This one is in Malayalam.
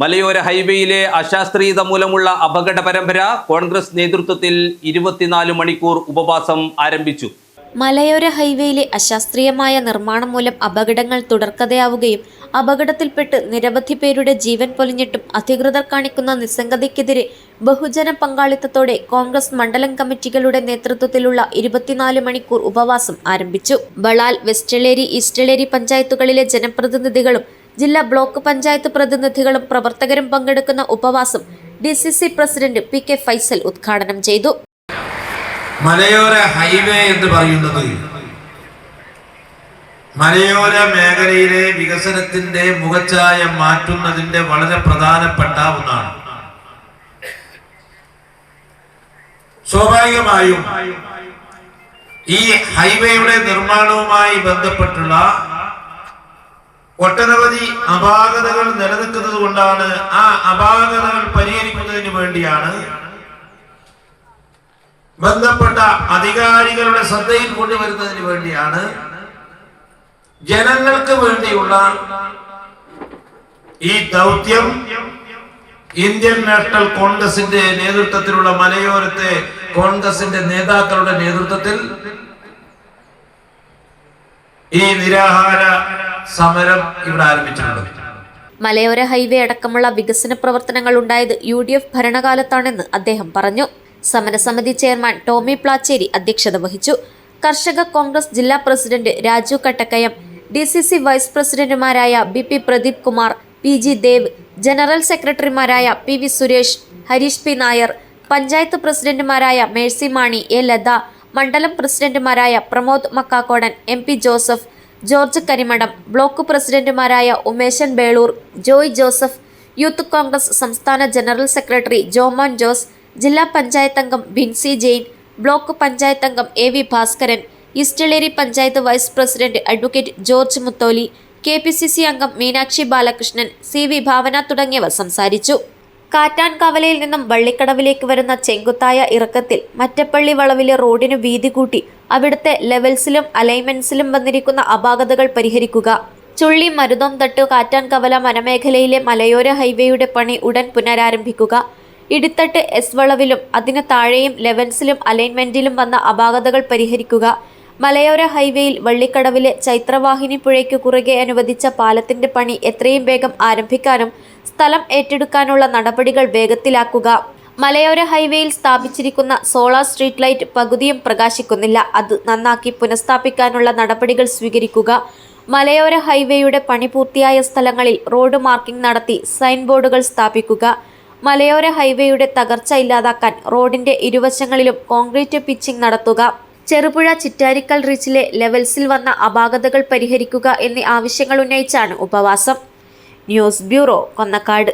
മലയോര ഹൈവേയിലെ അശാസ്ത്രീയത മൂലമുള്ള അപകട പരമ്പര കോൺഗ്രസ് നേതൃത്വത്തിൽ ഇരുപത്തിനാല് മണിക്കൂർ ഉപവാസം ആരംഭിച്ചു. മലയോര ഹൈവേയിലെ അശാസ്ത്രീയമായ നിർമ്മാണം മൂലം അപകടങ്ങൾ തുടർക്കഥയാവുകയും അപകടത്തിൽപ്പെട്ട് നിരവധി പേരുടെ ജീവൻ പൊലിഞ്ഞിട്ടും അധികൃതർ കാണിക്കുന്ന നിസ്സംഗതയ്ക്കെതിരെ ബഹുജന പങ്കാളിത്തത്തോടെ കോൺഗ്രസ് മണ്ഡലം കമ്മിറ്റികളുടെ നേതൃത്വത്തിലുള്ള ഇരുപത്തിനാല് മണിക്കൂർ ഉപവാസം ആരംഭിച്ചു. ബളാൽ വെസ്റ്റലേരി ഈസ്റ്റലേരി പഞ്ചായത്തുകളിലെ ജനപ്രതിനിധികളും ജില്ലാ ബ്ലോക്ക് പഞ്ചായത്ത് പ്രതിനിധികളും പ്രവർത്തകരും പങ്കെടുക്കുന്ന ഉപവാസം D C C president P K Faisal ഉദ്ഘാടനം ചെയ്തു. മലയോര ഹൈവേ എന്ന് പറയുന്നത് മലയോര മേഖലയിലെ വികസനത്തിന്റെ മുഖച്ഛായ മാറ്റുന്നതിന്റെ വളരെ പ്രധാനപ്പെട്ട ഒന്നാണ്. സ്വാഭാവികമായും ഈ ഹൈവേയുടെ നിർമ്മാണവുമായി ബന്ധപ്പെട്ടുള്ള ഒട്ടനവധി അപാകതകൾ നിലനിൽക്കുന്നത് കൊണ്ടാണ് ആ അപാകതകൾ പരിഹരിക്കുന്നതിന് വേണ്ടിയാണ് ബന്ധപ്പെട്ട അധികാരികളുടെ ശ്രദ്ധയിൽ കൊണ്ടുവരുന്നതിന് വേണ്ടിയാണ് ജനങ്ങൾക്ക് വേണ്ടിയുള്ള ഈ ദൗത്യം ഇന്ത്യൻ നാഷണൽ കോൺഗ്രസിന്റെ നേതൃത്വത്തിലുള്ള മലയോരത്തെ കോൺഗ്രസിന്റെ നേതാക്കളുടെ നേതൃത്വത്തിൽ ഈ നിരാഹാര സമരം ഇവിടെ ആരംഭിച്ചിട്ടുണ്ട് മലയോര ഹൈവേ അടക്കമുള്ള വികസന പ്രവർത്തനങ്ങൾ ഉണ്ടായത് യു ഡി എഫ് ഭരണകാലത്താണെന്ന് അദ്ദേഹം പറഞ്ഞു. സമരസമിതി ചെയർമാൻ ടോമി പ്ലാച്ചേരി അധ്യക്ഷത വഹിച്ചു. കർഷക കോൺഗ്രസ് ജില്ലാ president Raju Kattakkayam D C C vice പ്രസിഡന്റുമാരായ B P Pradeep Kumar P G Dev general സെക്രട്ടറിമാരായ P V Suresh Harish P Nair panchayat പ്രസിഡന്റുമാരായ മേഴ്സി മാണി എ ലത മണ്ഡലം പ്രസിഡന്റുമാരായ Pramod Makkakodan M P Joseph George Karimadam block പ്രസിഡന്റുമാരായ ഉമേശൻ ബേളൂർ ജോയ് ജോസഫ് യൂത്ത് കോൺഗ്രസ് സംസ്ഥാന ജനറൽ സെക്രട്ടറി ജോമോൻ ജോസ് ജില്ലാ പഞ്ചായത്ത് അംഗം ബിൻസി ജെയിൻ ബ്ലോക്ക് പഞ്ചായത്ത് അംഗം A V Bhaskaran Eastelery panchayat vice president advocate George Mutholi K P C C അംഗം മീനാക്ഷി ബാലകൃഷ്ണൻ സി വി ഭാവന തുടങ്ങിയവർ സംസാരിച്ചു. കാറ്റാൻകവലയിൽ നിന്നും വള്ളിക്കടവിലേക്ക് വരുന്ന ചെങ്കുത്തായ ഇറക്കത്തിൽ മറ്റപ്പള്ളി വളവിലെ റോഡിന് വീതി കൂട്ടി അവിടുത്തെ ലെവൽസിലും അലൈൻമെന്റ്സിലും വന്നിരിക്കുന്ന അപാകതകൾ പരിഹരിക്കുക. ചുള്ളി മരുതം തട്ട് കാറ്റാൻ കവല വനമേഖലയിലെ മലയോര ഹൈവേയുടെ പണി ഉടൻ പുനരാരംഭിക്കുക. ഇടിത്തട്ട് എസ് വളവിലും അതിന് താഴെയും ലെവൻസിലും അലൈൻമെന്റിലും വന്ന അപാകതകൾ പരിഹരിക്കുക. മലയോര ഹൈവേയിൽ വള്ളിക്കടവിലെ ചൈത്രവാഹിനി പുഴയ്ക്ക് കുറുകെ അനുവദിച്ച പാലത്തിന്റെ പണി എത്രയും വേഗം ആരംഭിക്കാനും സ്ഥലം ഏറ്റെടുക്കാനുള്ള നടപടികൾ വേഗത്തിലാക്കുക. മലയോര ഹൈവേയിൽ സ്ഥാപിച്ചിരിക്കുന്ന സോളാർ സ്ട്രീറ്റ് ലൈറ്റ് പകുതിയും പ്രകാശിക്കുന്നില്ല. അത് നന്നാക്കി പുനഃസ്ഥാപിക്കാനുള്ള നടപടികൾ സ്വീകരിക്കുക. മലയോര ഹൈവേയുടെ പണി പൂർത്തിയായ സ്ഥലങ്ങളിൽ റോഡ് മാർക്കിംഗ് നടത്തി സൈൻ ബോർഡുകൾ സ്ഥാപിക്കുക. മലയോര ഹൈവേയുടെ തകർച്ച ഇല്ലാതാക്കാൻ റോഡിന്റെ ഇരുവശങ്ങളിലും കോൺക്രീറ്റ് പിച്ചിംഗ് നടത്തുക. ചെറുപുഴ ചിറ്റാരിക്കൽ റീച്ചിലെ ലെവൽസിൽ വന്ന അപാകതകൾ പരിഹരിക്കുക എന്നീ ആവശ്യങ്ങൾ ഉന്നയിച്ചാണ് ഉപവാസം. News bureau Konnakkad.